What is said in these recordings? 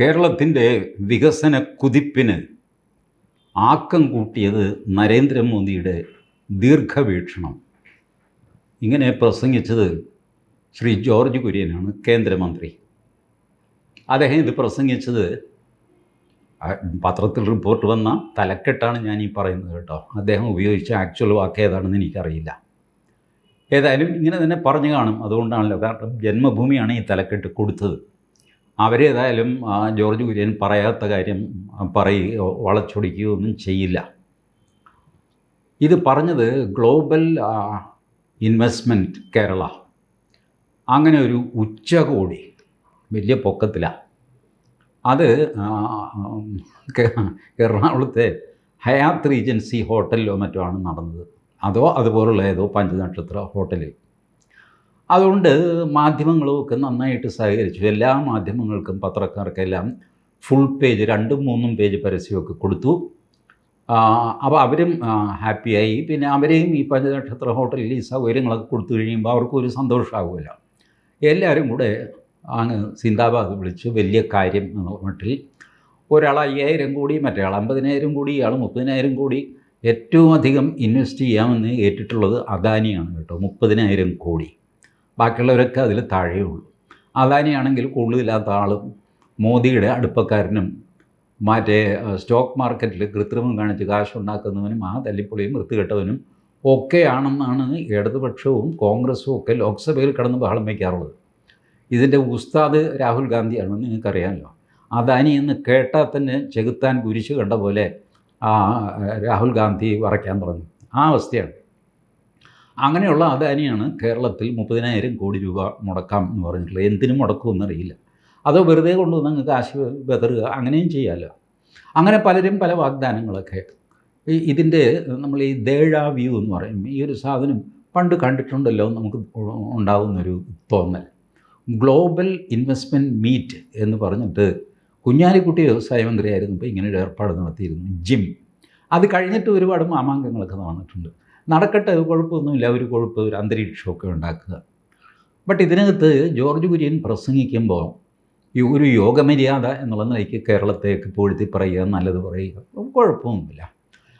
കേരളത്തിന്റെ വികസന കുതിപ്പിന് ആക്കം കൂട്ടിയത് നരേന്ദ്രമോദിയുടെ ദീർഘവീക്ഷണം. ഇങ്ങനെ പ്രസംഗിച്ചത് ശ്രീ ജോർജ് കുര്യനാണ് കേന്ദ്രമന്ത്രി. അദ്ദേഹം ഇത് പ്രസംഗിച്ചത് പത്രത്തിൽ റിപ്പോർട്ട് വന്ന തലക്കെട്ടാണ് ഞാൻ ഈ പറയുന്നത് കേട്ടോ. അദ്ദേഹം ഉപയോഗിച്ച ആക്ച്വൽ വാക്ക് ഏതാണെന്ന് എനിക്കറിയില്ല. ഏതായാലും ഇങ്ങനെ തന്നെ പറഞ്ഞു കാണും. അതുകൊണ്ടാണല്ലോ കാരണം ജന്മഭൂമിയാണ് ഈ തലക്കെട്ട് കൊടുത്തത്. അവരേതായാലും ജോർജ് കുര്യൻ പറയാത്ത കാര്യം പറയുക വളച്ചൊടിക്കുകയൊന്നും ചെയ്യില്ല. ഇത് പറഞ്ഞത് ഗ്ലോബൽ ഇൻവെസ്റ്റ്മെന്റ് കേരള. അങ്ങനെ ഒരു ഉച്ചകോടി വലിയ പൊക്കത്തിലാണ് അത് എറണാകുളത്തെ ഹയാത്ത് റീജൻസി ഹോട്ടലിലോ മറ്റോ ആണ് നടന്നത്. അതോ അതുപോലുള്ള ഏതോ പഞ്ചനക്ഷത്ര ഹോട്ടലിൽ അതുകൊണ്ട് മാധ്യമങ്ങളും ഒക്കെ നന്നായിട്ട് സഹകരിച്ചു. എല്ലാ മാധ്യമങ്ങൾക്കും പത്രക്കാർക്കെല്ലാം ഫുൾ പേജ് രണ്ടും മൂന്നും പേജ് പരസ്യമൊക്കെ കൊടുത്തു. അപ്പോൾ അവരും ഹാപ്പിയായി പിന്നെ അവരെയും ഈ പഞ്ചനക്ഷത്ര ഹോട്ടലിൽ ഈ സൗകര്യങ്ങളൊക്കെ കൊടുത്തു കഴിയുമ്പോൾ അവർക്കും ഒരു സന്തോഷമാകുമല്ലോ എല്ലാവരും കൂടെ അങ്ങ് സിന്ദാബാദ് വിളിച്ച് വലിയ കാര്യം എന്ന് പറഞ്ഞിട്ട് ഒരാൾ അയ്യായിരം കോടി മറ്റേയാൾ അമ്പതിനായിരം കോടി ഇയാൾ മുപ്പതിനായിരം കോടി ഏറ്റവും അധികം ഇൻവെസ്റ്റ് ചെയ്യാമെന്ന് ഏറ്റിട്ടുള്ളത് അദാനിയാണ് കേട്ടോ. മുപ്പതിനായിരം കോടി. ബാക്കിയുള്ളവരൊക്കെ അതിൽ താഴെയുള്ളൂ അദാനിയാണെങ്കിൽ കൂടുതലില്ലാത്ത ആളും മോദിയുടെ അടുപ്പക്കാരനും മറ്റേ സ്റ്റോക്ക് മാർക്കറ്റിൽ കൃത്രിമം കാണിച്ച് കാശുണ്ടാക്കുന്നവനും ആ തല്ലിപ്പൊളിയും വൃത്തികെട്ടവനും ഒക്കെയാണെന്നാണ് ഇടതുപക്ഷവും കോൺഗ്രസ്സും ഒക്കെ ലോക്സഭയിൽ കിടന്ന് ബഹളം വയ്ക്കാറുള്ളത് ഇതിന്റെ ഉസ്താദ് രാഹുൽ ഗാന്ധിയാണെന്ന് നിങ്ങൾക്കറിയാമല്ലോ. അദാനി എന്ന് കേട്ടാൽ തന്നെ ചെകുത്താൻ കുരിശ് കണ്ട പോലെ ആ രാഹുൽ ഗാന്ധി വറയ്ക്കാൻ തുടങ്ങി. ആ അവസ്ഥയാണ്. അങ്ങനെയുള്ള അദാനിയാണ് കേരളത്തിൽ മുപ്പതിനായിരം കോടി രൂപ മുടക്കാം എന്ന് പറഞ്ഞിട്ടുള്ളത്. എന്തിനും മുടക്കുമെന്നറിയില്ല. അതോ വെറുതെ കൊണ്ടുവന്ന് അങ്ങ് കാശ് ബെതറുക അങ്ങനെയും ചെയ്യാമല്ലോ അങ്ങനെ പലരും പല വാഗ്ദാനങ്ങളൊക്കെ ഈ ഇതിന്റെ നമ്മൾ ഈ ദേഴ വ്യൂ എന്ന് പറയും. ഈ ഒരു സാധനം പണ്ട് കണ്ടിട്ടുണ്ടല്ലോ നമുക്ക് ഉണ്ടാകുന്നൊരു തോന്നൽ. ഗ്ലോബൽ ഇൻവെസ്റ്റ്മെന്റ് മീറ്റ് എന്ന് പറഞ്ഞിട്ട് കുഞ്ഞാലിക്കുട്ടി വ്യവസായ മന്ത്രിയായിരുന്നപ്പോൾ ഇങ്ങനെ ഒരു ഏർപ്പാട് നടത്തിയിരുന്നു. ജിം. അത് കഴിഞ്ഞിട്ട് ഒരുപാട് മാമാങ്കങ്ങളൊക്കെ നടന്നിട്ടുണ്ട് നടക്കട്ടെ അത് കുഴപ്പമൊന്നുമില്ല ഒരു കുഴപ്പം ഒരു അന്തരീക്ഷമൊക്കെ ഉണ്ടാക്കുക. ബട്ട് ഇതിനകത്ത് ജോർജ് കുര്യൻ പ്രസംഗിക്കുമ്പോൾ ഒരു യോഗമര്യാദ എന്നുള്ള നിലയ്ക്ക് കേരളത്തേക്ക് പൊഴുത്തി പറയുക നല്ലത് പറയുക കുഴപ്പമൊന്നുമില്ല.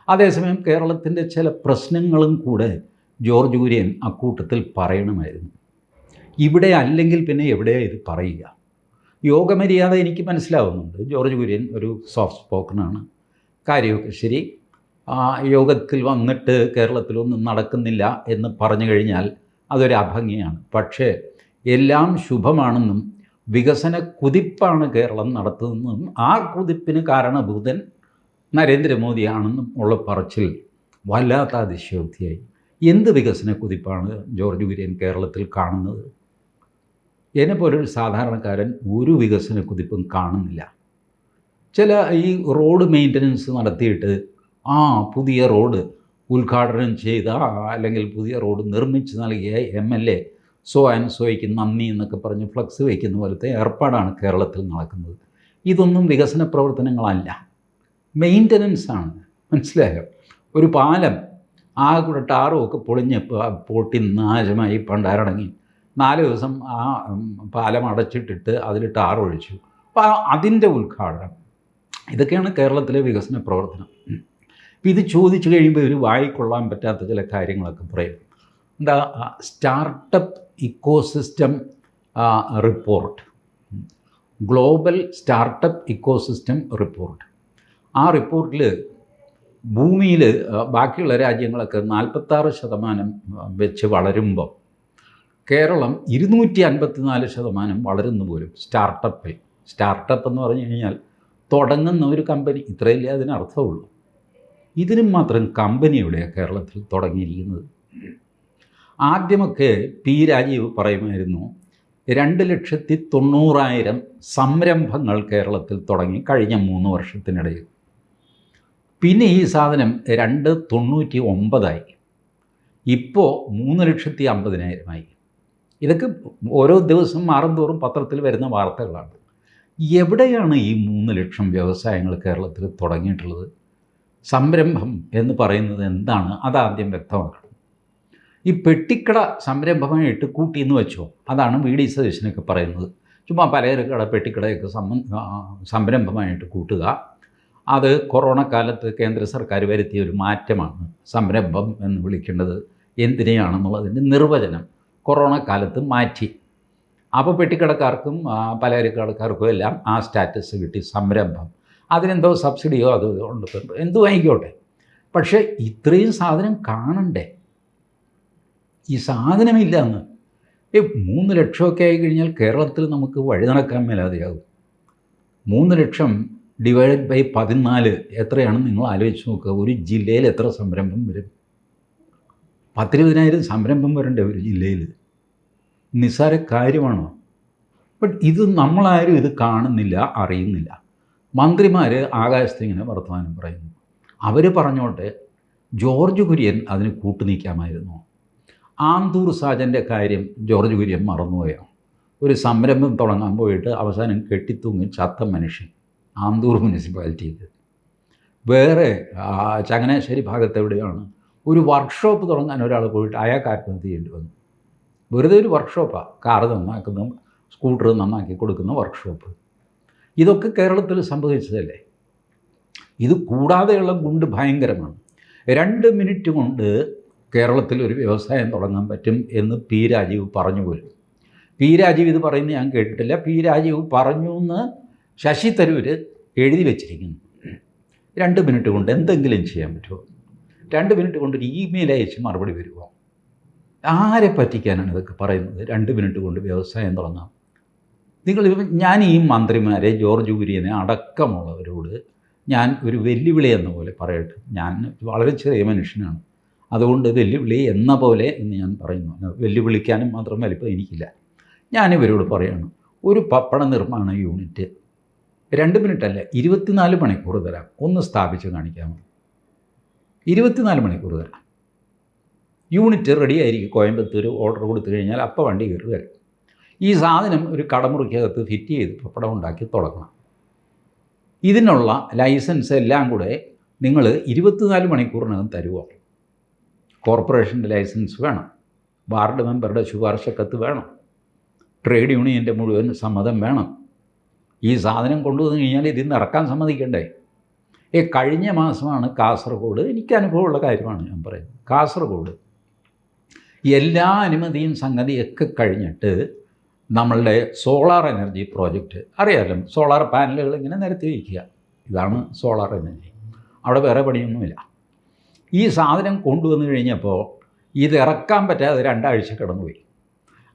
അതേസമയം കേരളത്തിന്റെ ചില പ്രശ്നങ്ങളും കൂടെ ജോർജ് കുര്യൻ അക്കൂട്ടത്തിൽ പറയണമായിരുന്നു. ഇവിടെ അല്ലെങ്കിൽ പിന്നെ എവിടെയാണ് ഇത് പറയുക? യോഗമര്യാദ എനിക്ക് മനസ്സിലാവുന്നുണ്ട്. ജോർജ് കുര്യൻ ഒരു സോഫ്റ്റ് സ്പോക്കണാണ്. കാര്യമൊക്കെ ശരി. ആ യോഗത്തിൽ വന്നിട്ട് കേരളത്തിലൊന്നും നടക്കുന്നില്ല എന്ന് പറഞ്ഞു കഴിഞ്ഞാൽ അതൊരു അഭംഗിയാണ്. പക്ഷേ എല്ലാം ശുഭമാണെന്നും വികസന കുതിപ്പാണ് കേരളം നടത്തുന്നതെന്നും ആ കുതിപ്പിന് കാരണഭൂതൻ നരേന്ദ്രമോദിയാണെന്നും ഉള്ള പറച്ചിൽ വല്ലാത്ത അതിശയോക്തിയായി. എന്ത് വികസന കുതിപ്പാണ് ജോർജ് കുര്യൻ കേരളത്തിൽ കാണുന്നത്? എന്നെ പോലൊരു സാധാരണക്കാരൻ ഒരു വികസന കുതിപ്പും കാണുന്നില്ല. ചില ഈ റോഡ് മെയിന്റനൻസ് നടത്തിയിട്ട് ആ പുതിയ റോഡ് ഉദ്ഘാടനം ചെയ്ത അല്ലെങ്കിൽ പുതിയ റോഡ് നിർമ്മിച്ച് നൽകിയ M L A so and സോയ്ക്ക് നന്ദി എന്നൊക്കെ പറഞ്ഞ് ഫ്ലക്സ് വയ്ക്കുന്ന പോലത്തെ ഏർപ്പാടാണ് കേരളത്തിൽ നടക്കുന്നത്. ഇതൊന്നും വികസന പ്രവർത്തനങ്ങളല്ല. മെയിന്റനൻസാണ് മനസ്സിലായോ? ഒരു പാലം ആ കൂടെ ടാറും ഒക്കെ പൊളിഞ്ഞ് പൊട്ടി നാശമായി പണ്ടാരടങ്ങി. നാല് ദിവസം ആ പാലം അടച്ചിട്ടിട്ട് അതിൽ ടാർ ഒഴിച്ചു. അപ്പോൾ അതിന്റെ ഉദ്ഘാടനം. ഇതൊക്കെയാണ് കേരളത്തിലെ വികസന പ്രവർത്തനം. അപ്പം ഇത് ചോദിച്ചു കഴിയുമ്പോൾ ഇവർ വായിക്കൊള്ളാൻ പറ്റാത്ത ചില കാര്യങ്ങളൊക്കെ പറയും. എന്താ startup ecosystem report. Global startup ecosystem report. ആ റിപ്പോർട്ടിൽ ഭൂമിയിൽ ബാക്കിയുള്ള രാജ്യങ്ങളൊക്കെ നാൽപ്പത്താറ് ശതമാനം വെച്ച് വളരുമ്പോൾ കേരളം ഇരുന്നൂറ്റി അൻപത്തിനാല് ശതമാനം വളരുന്നു പോലും സ്റ്റാർട്ടപ്പിൽ. സ്റ്റാർട്ടപ്പ് എന്ന് പറഞ്ഞു കഴിഞ്ഞാൽ തുടങ്ങുന്ന ഒരു കമ്പനി. ഇത്രയല്ലേ അതിനർത്ഥമുള്ളൂ. ഇതിനും മാത്രം കമ്പനി എവിടെയാണ് കേരളത്തിൽ തുടങ്ങിയിരിക്കുന്നത്? ആദ്യമൊക്കെ പി രാജീവ് പറയുമായിരുന്നു രണ്ട് ലക്ഷത്തി തൊണ്ണൂറായിരം സംരംഭങ്ങൾ കേരളത്തിൽ തുടങ്ങി കഴിഞ്ഞ മൂന്ന് വർഷത്തിനിടയിൽ. പിന്നെ ഈ സാധനം രണ്ട് തൊണ്ണൂറ്റി ഒമ്പതായി. ഇപ്പോൾ മൂന്ന് ലക്ഷത്തി അമ്പതിനായിരമായി. ഇതൊക്കെ ഓരോ ദിവസം മാറുംതോറും പത്രത്തിൽ വരുന്ന വാർത്തകളാണ്. എവിടെയാണ് ഈ മൂന്ന് ലക്ഷം വ്യവസായങ്ങൾ കേരളത്തിൽ തുടങ്ങിയിട്ടുള്ളത്? സംരംഭം എന്ന് പറയുന്നത് എന്താണ്? അതാദ്യം വ്യക്തമാക്കണം. ഈ പെട്ടിക്കട സംരംഭമായിട്ട് കൂട്ടി എന്ന് വെച്ചോ? അതാണ് വി ഡി സതീശനൊക്കെ പറയുന്നത്. ചുമ്മാ പലചരക്കട പെട്ടിക്കടയൊക്കെ സംരംഭമായിട്ട് കൂട്ടുക. അത് കൊറോണ കാലത്ത് കേന്ദ്ര സർക്കാർ വരുത്തിയ ഒരു മാറ്റമാണ് സംരംഭം എന്ന് വിളിക്കേണ്ടത്. എന്തിനെയാണെന്നുള്ളതിന്റെ നിർവചനം കൊറോണ കാലത്ത് മാറ്റി. അപ്പോൾ പെട്ടിക്കടക്കാർക്കും പലചരക്കടക്കാർക്കും എല്ലാം ആ സ്റ്റാറ്റസ് കിട്ടി സംരംഭം. അതിനെന്തോ സബ്സിഡിയോ അത് ഉണ്ട്. എന്തു വാങ്ങിക്കോട്ടെ. പക്ഷേ ഇത്രയും സാധനം കാണണ്ടേ? ഈ സാധനമില്ല എന്ന് ഈ മൂന്ന് ലക്ഷമൊക്കെ ആയി കഴിഞ്ഞാൽ കേരളത്തിൽ നമുക്ക് വഴി നടക്കാൻ മേലാതെയാകും. മൂന്ന് ലക്ഷം ഡിവൈഡ് ബൈ പതിനാല് എത്രയാണെന്ന് നിങ്ങൾ ആലോചിച്ച് നോക്കുക. ഒരു ജില്ലയിൽ എത്ര സംരംഭം വരും? പത്തിരുപതിനായിരം സംരംഭം വരണ്ടേ ഒരു ജില്ലയിൽ? നിസ്സാര കാര്യമാണോ? ബട്ട് ഇത് നമ്മളാരും ഇത് കാണുന്നില്ല അറിയുന്നില്ല. മന്ത്രിമാർ ആകാശത്ത് ഇങ്ങനെ വർത്തമാനം പറയുന്നു. അവർ പറഞ്ഞോട്ടെ ജോർജ് കുര്യൻ അതിന് കൂട്ടുനിൽക്കാമായിരുന്നു ആന്തൂർ സാജന്റെ കാര്യം ജോർജ് കുര്യൻ മറന്നുപോയോ? ഒരു സംരംഭം തുടങ്ങാൻ പോയിട്ട് അവസാനം കെട്ടിത്തൂങ്ങി ചത്ത മനുഷ്യൻ ആന്തൂർ മുനിസിപ്പാലിറ്റിയിൽ വേറെ ചങ്ങനാശ്ശേരി ഭാഗത്ത് എവിടെയാണ്? ഒരു വർക്ക്ഷോപ്പ് തുടങ്ങാൻ ഒരാൾ പോയിട്ട് അയാൾക്ക് ആത്മഹത്യ ചെയ്യേണ്ടി വന്നു. വെറുതെ ഒരു വർക്ക്ഷോപ്പാണ് കാറ് നന്നാക്കുന്ന സ്കൂട്ടർ നന്നാക്കി കൊടുക്കുന്ന വർക്ക്ഷോപ്പ് ഇതൊക്കെ കേരളത്തിൽ സംഭവിച്ചതല്ലേ? ഇത് കൂടാതെയുള്ള ഗുണ്ട് ഭയങ്കരമാണ്. രണ്ട് മിനിറ്റ് കൊണ്ട് കേരളത്തിൽ ഒരു വ്യവസായം തുടങ്ങാൻ പറ്റും എന്ന് പി രാജീവ് പറഞ്ഞു പോലും. പി രാജീവ് ഇത് പറയുന്നത് ഞാൻ കേട്ടിട്ടില്ല. പി രാജീവ് പറഞ്ഞു എന്ന് ശശി തരൂർ എഴുതി വെച്ചിരിക്കുന്നു. രണ്ട് മിനിറ്റ് കൊണ്ട് എന്തെങ്കിലും ചെയ്യാൻ പറ്റുമോ? രണ്ട് മിനിറ്റ് കൊണ്ട് ഒരു ഇമെയിൽ അയച്ച് മറുപടി വരുമോ? ആരെ പറ്റിക്കാനാണ് ഇതൊക്കെ പറയുന്നത്? രണ്ട് മിനിറ്റ് കൊണ്ട് വ്യവസായം തുടങ്ങാം. നിങ്ങൾ ഞാൻ ഈ മന്ത്രിമാരെ ജോർജ് കുര്യനെ അടക്കമുള്ളവരോട് ഞാൻ ഒരു വെല്ലുവിളി എന്ന പോലെ പറയട്ടെ. ഞാൻ വളരെ ചെറിയ മനുഷ്യനാണ്. അതുകൊണ്ട് വെല്ലുവിളി എന്ന പോലെ എന്ന് ഞാൻ പറയുന്നു. വെല്ലുവിളിക്കാനും മാത്രം വലിപ്പം എനിക്കില്ല. ഞാൻ ഇവരോട് പറയാണ് ഒരു പപ്പട നിർമ്മാണ യൂണിറ്റ് രണ്ട് മിനിറ്റ് അല്ല ഇരുപത്തിനാല് മണിക്കൂർ തരാം. ഒന്ന് സ്ഥാപിച്ച് കാണിക്കാമോ ഇരുപത്തിനാല് മണിക്കൂർ തരാം. യൂണിറ്റ് റെഡി ആയിരിക്കും. കോയമ്പത്തൂർ ഓർഡർ കൊടുത്തു കഴിഞ്ഞാൽ അപ്പോൾ വണ്ടി കയറി വരും. ഈ സാധനം ഒരു കടമുറിക്കകത്ത് ഫിറ്റ് ചെയ്ത് പപ്പടം ഉണ്ടാക്കി തുടങ്ങണം. ഇതിനുള്ള ലൈസൻസ് എല്ലാം കൂടെ നിങ്ങൾ ഇരുപത്തിനാല് മണിക്കൂറിനകം തരുമോ കോർപ്പറേഷന്റെ ലൈസൻസ് വേണം. വാർഡ് മെമ്പറുടെ ശുപാർശ കത്ത് വേണം. ട്രേഡ് യൂണിയന്റെ മുഴുവൻ സമ്മതം വേണം. ഈ സാധനം കൊണ്ടുവന്നു കഴിഞ്ഞാൽ ഇതിൽ നിന്ന് ഇറക്കാൻ സമ്മതിക്കണ്ടേ? ഏ കഴിഞ്ഞ മാസമാണ് കാസർഗോഡ് എനിക്ക് അനുഭവമുള്ള കാര്യമാണ് ഞാൻ പറയുന്നത്. കാസർഗോഡ് എല്ലാ അനുമതിയും സംഗതിയൊക്കെ കഴിഞ്ഞിട്ട് നമ്മളുടെ സോളാർ എനർജി പ്രോജക്റ്റ് അറിയാമല്ലോ സോളാർ പാനലുകൾ ഇങ്ങനെ നിരത്തി വയ്ക്കുക. ഇതാണ് സോളാർ എനർജി അവിടെ വേറെ പണിയൊന്നുമില്ല. ഈ സാധനം കൊണ്ടുവന്നു കഴിഞ്ഞപ്പോൾ ഇത് ഇറക്കാൻ പറ്റാതെ രണ്ടാഴ്ച കിടന്നുപോയി.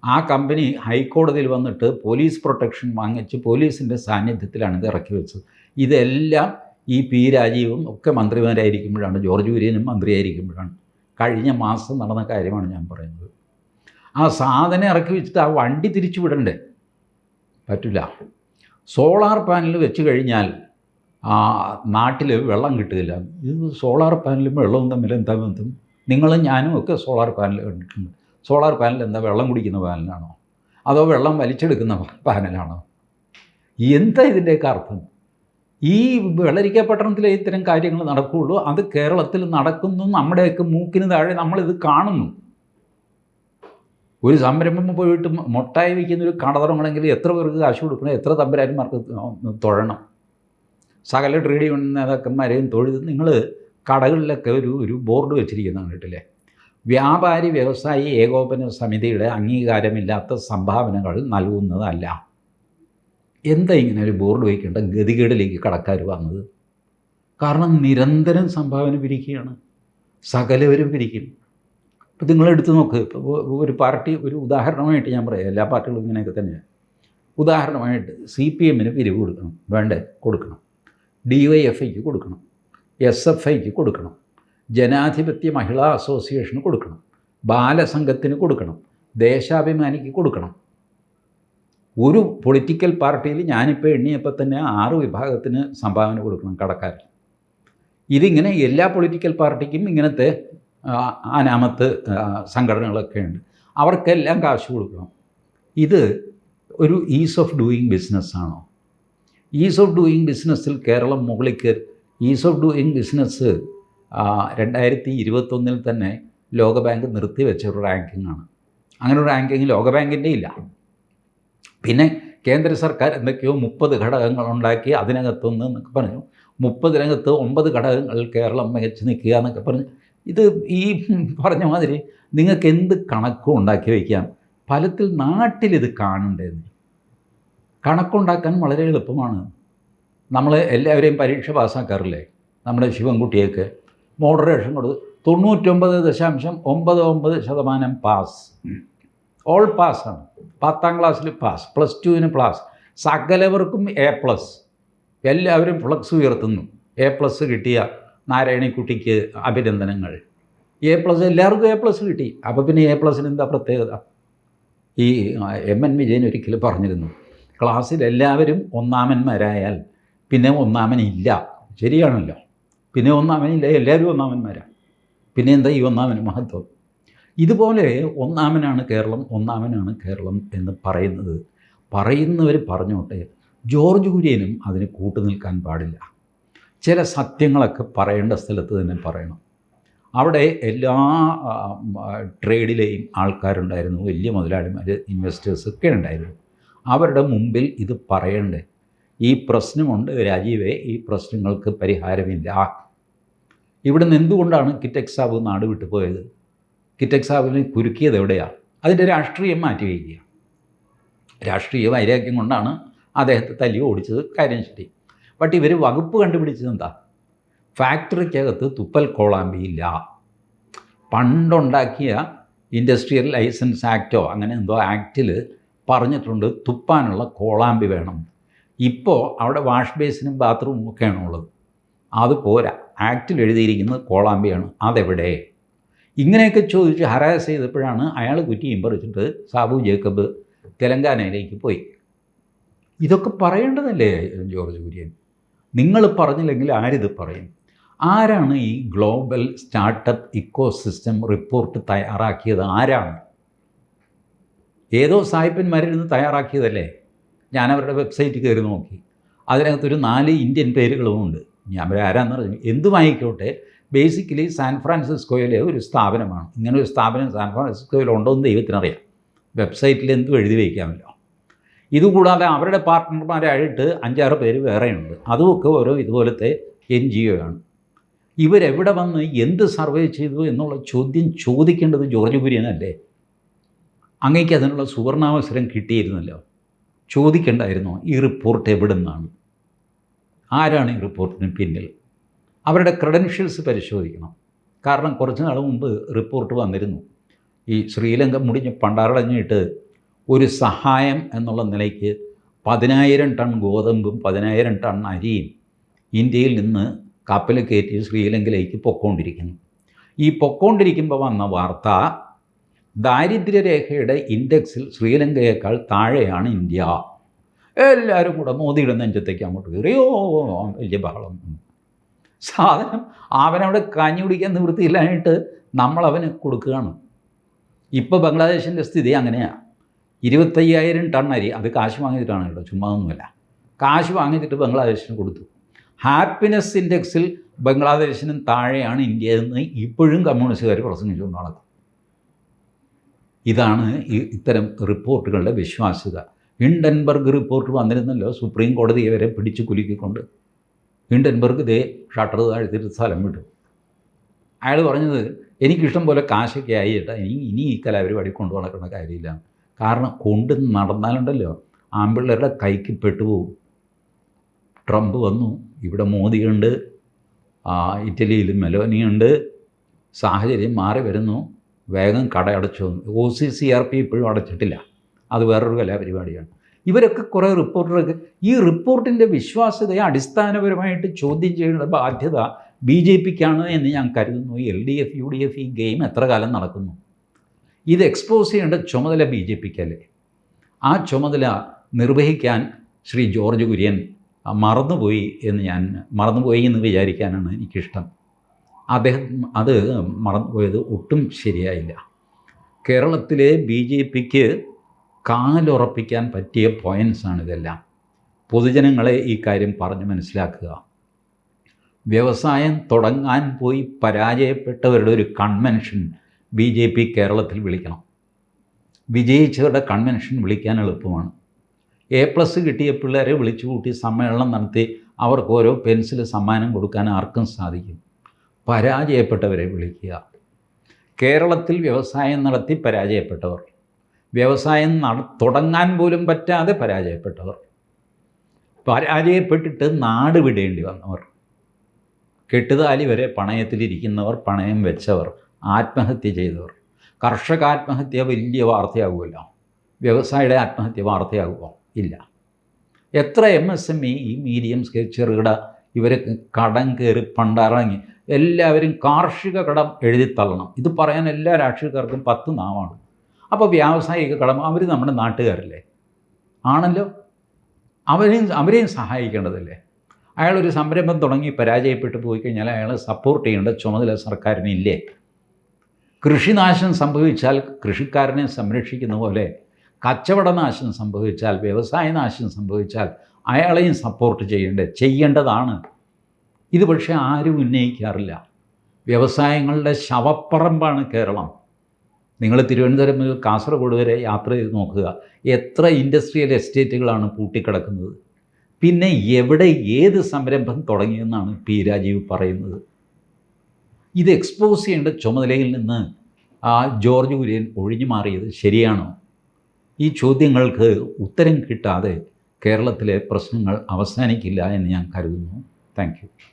ആ കമ്പനി ഹൈക്കോടതിയിൽ വന്നിട്ട് പോലീസ് പ്രൊട്ടക്ഷൻ വാങ്ങിച്ച് പോലീസിന്റെ സാന്നിധ്യത്തിലാണ് ഇത് ഇറക്കി വെച്ചത്. ഇതെല്ലാം ഈ പി രാജീവും ഒക്കെ മന്ത്രിമാരായിരിക്കുമ്പോഴാണ് ജോർജ് കുര്യനും മന്ത്രിയായിരിക്കുമ്പോഴാണ്. കഴിഞ്ഞ മാസം നടന്ന കാര്യമാണ് ഞാൻ പറയുന്നത്. ആ സാധനം ഇറക്കി വെച്ചിട്ട് ആ വണ്ടി തിരിച്ചു വിടണ്ടേ? പറ്റില്ല സോളാർ പാനൽ വെച്ച് കഴിഞ്ഞാൽ ആ നാട്ടിൽ വെള്ളം കിട്ടുകയില്ല. ഇത് സോളാർ പാനലും വെള്ളവും തമ്മിൽ എന്താ ബന്ധം? നിങ്ങളും ഞാനും ഒക്കെ സോളാർ പാനൽ കണ്ടിട്ടുണ്ട്. സോളാർ പാനൽ എന്താ വെള്ളം കുടിക്കുന്ന പാനലാണോ? അതോ വെള്ളം വലിച്ചെടുക്കുന്ന പാനലാണോ? എന്താ ഇതിന്റെയൊക്കെ അർത്ഥം? ഈ വെള്ളരിക്ക പട്ടണത്തിലെ ഇത്തരം കാര്യങ്ങൾ നടക്കുകയുള്ളൂ. അത് കേരളത്തിൽ നടക്കുന്നു. നമ്മുടെയൊക്കെ മൂക്കിന് താഴെ നമ്മളിത് കാണുന്നു. ഒരു സംരംഭം പോയിട്ട് മുട്ടായി വയ്ക്കുന്ന ഒരു കട എത്ര പേർക്ക് കാശ് കൊടുക്കണം? എത്ര തമ്പരാന്മാർക്ക് തൊഴണം? സകല ട്രേഡ് യൂണിയൻ നേതാക്കന്മാരെയും തൊഴുത് നിങ്ങൾ കടകളിലൊക്കെ ഒരു ഒരു ബോർഡ് വെച്ചിരിക്കുന്ന കണ്ടിട്ടില്ലേ വ്യാപാരി വ്യവസായി ഏകോപന സമിതിയുടെ അംഗീകാരമില്ലാത്ത സംഭാവനകൾ നൽകുന്നതല്ല. എന്താ ഇങ്ങനെ ഒരു ബോർഡ് വയ്ക്കേണ്ട ഗതികേടിലേക്ക് കടക്കാർ വന്നത്? കാരണം നിരന്തരം സംഭാവന പിരിക്കുകയാണ്. സകലവരും പിരിക്കും ഇപ്പം എടുത്തു നോക്ക്. ഇപ്പോൾ ഒരു പാർട്ടി ഒരു ഉദാഹരണമായിട്ട് ഞാൻ പറയാം. എല്ലാ പാർട്ടികളും ഇങ്ങനെയൊക്കെ തന്നെയാണ്. ഉദാഹരണമായിട്ട് സി പി എമ്മിന് പിരിവ് കൊടുക്കണം. വേണ്ടേ? കൊടുക്കണം. ഡി വൈ എഫ് ഐക്ക് കൊടുക്കണം. എസ് എഫ് ഐക്ക് കൊടുക്കണം. ജനാധിപത്യ മഹിളാ അസോസിയേഷന് കൊടുക്കണം. ബാലസംഘത്തിന് കൊടുക്കണം. ദേശാഭിമാനിക്ക് കൊടുക്കണം. ഒരു പൊളിറ്റിക്കൽ പാർട്ടിയിൽ ഞാനിപ്പോൾ എണ്ണിയപ്പോൾ തന്നെ ആറ് വിഭാഗത്തിന് സംഭാവന കൊടുക്കണം കടക്കാരൻ ഇതിങ്ങനെ എല്ലാ പൊളിറ്റിക്കൽ പാർട്ടിക്കും ഇങ്ങനത്തെ അനാമത്ത് സംഘടനകളൊക്കെ ഉണ്ട് അവർക്കെല്ലാം കാശ് കൊടുക്കണം. ഇത് ഒരു ഈസ് ഓഫ് ഡൂയിങ് ബിസിനസ്സാണോ ഈസ് ഓഫ് ഡൂയിങ് ബിസിനസ്സിൽ കേരളം മുകളിലേക്ക് ഈസ് ഓഫ് ഡൂയിങ് ബിസിനസ് രണ്ടായിരത്തി ഇരുപത്തൊന്നിൽ തന്നെ ലോകബാങ്ക് നിർത്തിവെച്ച ഒരു റാങ്കിങ്ങാണ് അങ്ങനെ ഒരു റാങ്കിങ് ലോകബാങ്കിന്റെ ഇല്ല. പിന്നെ കേന്ദ്ര സർക്കാർ എന്തൊക്കെയോ മുപ്പത് ഘടകങ്ങൾ ഉണ്ടാക്കി അതിനകത്തൊന്ന് എന്നൊക്കെ പറഞ്ഞു. മുപ്പതിനകത്ത് ഒമ്പത് ഘടകങ്ങൾ കേരളം മികച്ച് നിൽക്കുക എന്നൊക്കെ പറഞ്ഞു. ഇത് ഈ പറഞ്ഞ മാതിരി നിങ്ങൾക്ക് എന്ത് കണക്കും ഉണ്ടാക്കി വയ്ക്കാം? ഫലത്തിൽ നാട്ടിലിത് കാണണ്ടേന്ന്. കണക്കുണ്ടാക്കാൻ വളരെ എളുപ്പമാണ്. നമ്മൾ എല്ലാവരെയും പരീക്ഷ പാസ്സാക്കാറില്ലേ? നമ്മുടെ ശിവൻകുട്ടിയൊക്കെ മോഡറേഷൻ കൊടുത്ത് തൊണ്ണൂറ്റൊമ്പത് ദശാംശം ഒമ്പത് ഒമ്പത് ശതമാനം പാസ്. ഓൾ പാസ്സാണ് പത്താം ക്ലാസ്സിൽ പാസ് പ്ലസ് ടുവിന് പാസ് സകലവർക്കും എ പ്ലസ് എല്ലാവരും ഫ്ലക്സ് ഉയർത്തുന്നു. എ പ്ലസ് കിട്ടിയ നാരായണിക്കുട്ടിക്ക് അഭിനന്ദനങ്ങൾ. എ പ്ലസ് എല്ലാവർക്കും എ പ്ലസ് കിട്ടി. അപ്പോൾ പിന്നെ എ പ്ലസിന് എന്താ പ്രത്യേകത? ഈ എം എൻ വിജയൻ ഒരിക്കലും പറഞ്ഞിരുന്നു. ക്ലാസ്സിൽ എല്ലാവരും ഒന്നാമന്മാരായാൽ പിന്നെ ഒന്നാമനില്ല. ശരിയാണല്ലോ. പിന്നെ ഒന്നാമനില്ല എല്ലാവരും ഒന്നാമന്മാരാണ് പിന്നെ എന്താ ഈ ഒന്നാമന് മഹത്വം? ഇതുപോലെ ഒന്നാമനാണ് കേരളം ഒന്നാമനാണ് കേരളം എന്ന് പറയുന്നത്. പറയുന്നവർ പറഞ്ഞോട്ടെ ജോർജ് കുര്യനും അതിന് കൂട്ടുനിൽക്കാൻ പാടില്ല. ചില സത്യങ്ങളൊക്കെ പറയേണ്ട സ്ഥലത്ത് തന്നെ പറയണം. അവിടെ എല്ലാ ട്രേഡിലെയും ആൾക്കാരുണ്ടായിരുന്നു വലിയ മുതലാളിമാർ ഇൻവെസ്റ്റേഴ്സ് ഒക്കെ ഉണ്ടായിരുന്നു. അവരുടെ മുമ്പിൽ ഇത് പറയണ്ടേ? ഈ പ്രശ്നമുണ്ട് രാജീവേ ഈ പ്രശ്നങ്ങൾക്ക് പരിഹാരമില്ല. ഇവിടെ നിന്ന് എന്തുകൊണ്ടാണ് കിറ്റക്സാബ് നാട് വിട്ടു പോയത്? കിറ്റക് സാബിനെ കുരുക്കിയത് എവിടെയാണ് അതിന്റെ രാഷ്ട്രീയം മാറ്റി വയ്ക്കുക. രാഷ്ട്രീയ വൈരാഗ്യം കൊണ്ടാണ് അദ്ദേഹത്തെ തല്ലി ഓടിച്ചത്. കാര്യം ശരി. ബട്ട് ഇവർ വകുപ്പ് കണ്ടുപിടിച്ചത് എന്താ ഫാക്ടറിക്കകത്ത് തുപ്പൽ കോളാമ്പിയില്ല. പണ്ടുണ്ടാക്കിയ ഇൻഡസ്ട്രിയൽ ലൈസൻസ് ആക്റ്റോ അങ്ങനെ എന്തോ ആക്റ്റിൽ പറഞ്ഞിട്ടുണ്ട് തുപ്പാനുള്ള കോളാമ്പി വേണം. ഇപ്പോൾ അവിടെ വാഷ് ബേസിനും ബാത്റൂമും ഒക്കെയാണ് ഉള്ളത്. അത് പോരാ. ആക്റ്റിൽ എഴുതിയിരിക്കുന്നത് കോളാമ്പിയാണ്. അതെവിടെ? ഇങ്ങനെയൊക്കെ ചോദിച്ച് ഹരാസ് ചെയ്തപ്പോഴാണ് അയാൾ കുറ്റിയും പറിച്ചിട്ട് സാബു ജേക്കബ് തെലങ്കാനയിലേക്ക് പോയി. ഇതൊക്കെ പറയേണ്ടതല്ലേ ജോർജ് കുര്യൻ? നിങ്ങൾ പറഞ്ഞില്ലെങ്കിൽ ആരിത് പറയും? ആരാണ് ഈ ഗ്ലോബൽ സ്റ്റാർട്ടപ്പ് ഇക്കോസിസ്റ്റം റിപ്പോർട്ട് തയ്യാറാക്കിയത്? ആരാണ്? ഏതോ സായിപ്പന്മാരിരുന്ന് തയ്യാറാക്കിയതല്ലേ? ഞാൻ അവരുടെ വെബ്സൈറ്റ് കയറി നോക്കി. അതിനകത്തൊരു നാല് ഇന്ത്യൻ പേരുകളുമുണ്ട് ഞാൻ അവരാരാന്ന് പറഞ്ഞു എന്തുമായിക്കോട്ടെ ബേസിക്കലി സാൻ ഫ്രാൻസിസ്കോയിലെ ഒരു സ്ഥാപനമാണ്. ഇങ്ങനെ ഒരു സ്ഥാപനം സാൻ ഫ്രാൻസിസ്കോയിൽ ഉണ്ടോ എന്ന് ദൈവത്തിനറിയാം. വെബ്സൈറ്റിൽ എന്തും എഴുതി വയ്ക്കാമല്ലോ. ഇതുകൂടാതെ അവരുടെ പാർട്ട്ണർമാരായിട്ട് അഞ്ചാറ് പേര് വേറെയുണ്ട്. അതുമൊക്കെ ഓരോ ഇതുപോലത്തെ എൻ ജി ഒ ആണ് ഇവരെവിടെ വന്ന് എന്ത് സർവേ ചെയ്തു എന്നുള്ള ചോദ്യം ചോദിക്കേണ്ടത് ജോർജ് കുര്യനല്ലേ അങ്ങേക്ക് അതിനുള്ള സുവർണാവസരം കിട്ടിയിരുന്നല്ലോ. ചോദിക്കേണ്ടായിരുന്നോ? ഈ റിപ്പോർട്ട് എവിടെ നിന്നാണ് ആരാണ് ഈ റിപ്പോർട്ടിന് പിന്നിൽ? അവരുടെ ക്രെഡൻഷ്യൽസ് പരിശോധിക്കണം. കാരണം കുറച്ച് നാൾ മുമ്പ് റിപ്പോർട്ട് വന്നിരുന്നു. ഈ ശ്രീലങ്ക മുടിഞ്ഞ് പണ്ടാറടഞ്ഞിട്ട് ഒരു സഹായം എന്നുള്ള നിലയ്ക്ക് പതിനായിരം ടൺ ഗോതമ്പും പതിനായിരം ടൺ അരിയും ഇന്ത്യയിൽ നിന്ന് കപ്പൽ കയറ്റി ശ്രീലങ്കയിലേക്ക് പൊക്കോണ്ടിരിക്കുന്നു. ഈ പൊക്കോണ്ടിരിക്കുമ്പോൾ വന്ന വാർത്ത ദാരിദ്ര്യരേഖയുടെ ഇൻഡെക്സിൽ ശ്രീലങ്കയേക്കാൾ താഴെയാണ് ഇന്ത്യ. എല്ലാവരും കൂടെ മോദിയുടെ നെഞ്ചത്തേക്ക് അങ്ങോട്ട് കയറിയോ വലിയ ബഹളം. സാധനം അവനവിടെ കഞ്ഞി കുടിക്കാൻ നിവൃത്തിയില്ലായിട്ട് നമ്മളവന് കൊടുക്കുകയാണ്. ഇപ്പോൾ ബംഗ്ലാദേശിന്റെ സ്ഥിതി അങ്ങനെയാണ് ഇരുപത്തയ്യായിരം ടൺ അരി അത് കാശ് വാങ്ങിയിട്ടാണ് കേട്ടോ ചുമ്മാ ഒന്നുമല്ല. കാശ് വാങ്ങിച്ചിട്ട് ബംഗ്ലാദേശിന് കൊടുത്തു. ഹാപ്പിനെസ് ഇൻഡെക്സിൽ ബംഗ്ലാദേശിനും താഴെയാണ് ഇന്ത്യ എന്ന് ഇപ്പോഴും കമ്മ്യൂണിസ്റ്റുകാർ പ്രസംഗിച്ചുകൊണ്ട് നടക്കും. ഇതാണ് ഇത്തരം റിപ്പോർട്ടുകളുടെ വിശ്വാസ്യത. ഹിൻഡൻബർഗ് റിപ്പോർട്ട് വന്നിരുന്നല്ലോ സുപ്രീം കോടതിയെ വരെ പിടിച്ചു കുലുക്കിക്കൊണ്ട്. ഹിൻഡൻബർഗ് ദേ ഷട്ടർ താഴ്ത്തിയിട്ട് സ്ഥലം വിട്ടു. അയാൾ പറഞ്ഞത് എനിക്കിഷ്ടം പോലെ കാശൊക്കെ ആയി ചേട്ടാ ഇനി ഇനി ഈ കലാപരിപാടി കൊണ്ടു നടക്കുന്ന കാര്യമില്ല. കാരണം കൊണ്ട് നടന്നാലുണ്ടല്ലോ. ആൺപിള്ളേരുടെ കൈക്ക് പെട്ടുപോകും ട്രംപ് വന്നു. ഇവിടെ മോദിയുണ്ട്. ഇറ്റലിയിൽ മെലോനിയുണ്ട് സാഹചര്യം മാറി വരുന്നു. വേഗം കട അടച്ചു. O C C R P ഇപ്പോഴും അടച്ചിട്ടില്ല. അത് വേറൊരു കലാപരിപാടിയാണ്. ഇവരൊക്കെ കുറേ റിപ്പോർട്ടറൊക്കെ ഈ റിപ്പോർട്ടിന്റെ വിശ്വാസ്യതയെ അടിസ്ഥാനപരമായിട്ട് ചോദ്യം ചെയ്യേണ്ട ബാധ്യത ബി ജെ പിക്കാണ് എന്ന് ഞാൻ കരുതുന്നു. L D F U D F ഈ ഗെയിം എത്ര കാലം നടക്കുന്നു? ഇത് എക്സ്പോസ് ചെയ്യേണ്ട ചുമതല ബി ജെ പിക്കല്ലേ? ആ ചുമതല നിർവഹിക്കാൻ ശ്രീ ജോർജ് കുര്യൻ മറന്നുപോയി എന്ന് ഞാൻ മറന്നുപോയി എന്ന് വിചാരിക്കാനാണ് എനിക്കിഷ്ടം. അദ്ദേഹം അത് മറന്നുപോയത് ഒട്ടും ശരിയായില്ല. കേരളത്തിലെ ബി ജെ പിക്ക് കാലുറപ്പിക്കാൻ പറ്റിയ പോയിൻസാണ് ഇതെല്ലാം. പൊതുജനങ്ങളെ ഈ കാര്യം പറഞ്ഞ് മനസ്സിലാക്കുക. വ്യവസായം തുടങ്ങാൻ പോയി പരാജയപ്പെട്ടവരുടെ ഒരു കൺവെൻഷൻ ബി ജെ പി കേരളത്തിൽ വിളിക്കണം. വിജയിച്ചവരുടെ കൺവെൻഷൻ വിളിക്കാൻ എളുപ്പമാണ്. എ പ്ലസ് കിട്ടിയ പിള്ളേരെ വിളിച്ചു കൂട്ടി സമ്മേളനം നടത്തി അവർക്ക് ഓരോ പെൻസിൽ സമ്മാനം കൊടുക്കാൻ ആർക്കും സാധിക്കും. പരാജയപ്പെട്ടവരെ വിളിക്കുക. കേരളത്തിൽ വ്യവസായം നടത്തി പരാജയപ്പെട്ടവർ. വ്യവസായം നട തുടങ്ങാൻ പോലും പറ്റാതെ പരാജയപ്പെട്ടവർ. പരാജയപ്പെട്ടിട്ട് നാട് വിടേണ്ടി വന്നവർ. കെട്ടുതാലി വരെ പണയത്തിലിരിക്കുന്നവർ പണയം വെച്ചവർ. ആത്മഹത്യ ചെയ്തവർ. കർഷക ആത്മഹത്യ വലിയ വാർത്തയാകുമല്ലോ വ്യവസായിയുടെ ആത്മഹത്യ വാർത്തയാകുമോ ഇല്ല. എത്ര എം എസ് എം ഇ ഈ മീഡിയം സ്കെയിൽ ചെറുകിട ഇവർ കടം കയറി പണ്ടറങ്ങി. എല്ലാവരും കാർഷിക കടം എഴുതി തള്ളണം. ഇത് പറയാൻ എല്ലാ രാഷ്ട്രീയക്കാർക്കും പത്ത് നാവാണ്. അപ്പോൾ വ്യാവസായിക കടം അവർ നമ്മുടെ നാട്ടുകാരല്ലേ? ആണല്ലോ? അവരെയും അവരെയും സഹായിക്കേണ്ടതല്ലേ? അയാളൊരു സംരംഭം തുടങ്ങി പരാജയപ്പെട്ടു പോയി കഴിഞ്ഞാൽ അയാളെ സപ്പോർട്ട് ചെയ്യേണ്ട ചുമതല സർക്കാരിനില്ലേ? കൃഷിനാശം സംഭവിച്ചാൽ കൃഷിക്കാരനെ സംരക്ഷിക്കുന്ന പോലെ കച്ചവടനാശം സംഭവിച്ചാൽ വ്യവസായ നാശം സംഭവിച്ചാൽ അയാളെയും സപ്പോർട്ട് ചെയ്യേണ്ടത് ചെയ്യേണ്ടതാണ്. ഇത് പക്ഷേ ആരും ഉന്നയിക്കാറില്ല. വ്യവസായങ്ങളുടെ ശവപ്പറമ്പാണ് കേരളം. നിങ്ങൾ തിരുവനന്തപുരം മുതൽ കാസർഗോഡ് വരെ യാത്ര ചെയ്ത് നോക്കുക. എത്ര ഇൻഡസ്ട്രിയൽ എസ്റ്റേറ്റുകളാണ് പൂട്ടിക്കിടക്കുന്നത്. പിന്നെ എവിടെ ഏത് സംരംഭം തുടങ്ങിയെന്നാണ് പി രാജീവ് പറയുന്നത്. ഇത് എക്സ്പോസ് ചെയ്യേണ്ട ചുമതലയിൽ നിന്ന് ആ ജോർജ് കുര്യൻ ഒഴിഞ്ഞു മാറിയത് ശരിയാണോ? ഈ ചോദ്യങ്ങൾക്ക് ഉത്തരം കിട്ടാതെ കേരളത്തിലെ പ്രശ്നങ്ങൾ അവസാനിക്കില്ല എന്ന് ഞാൻ കരുതുന്നു. താങ്ക്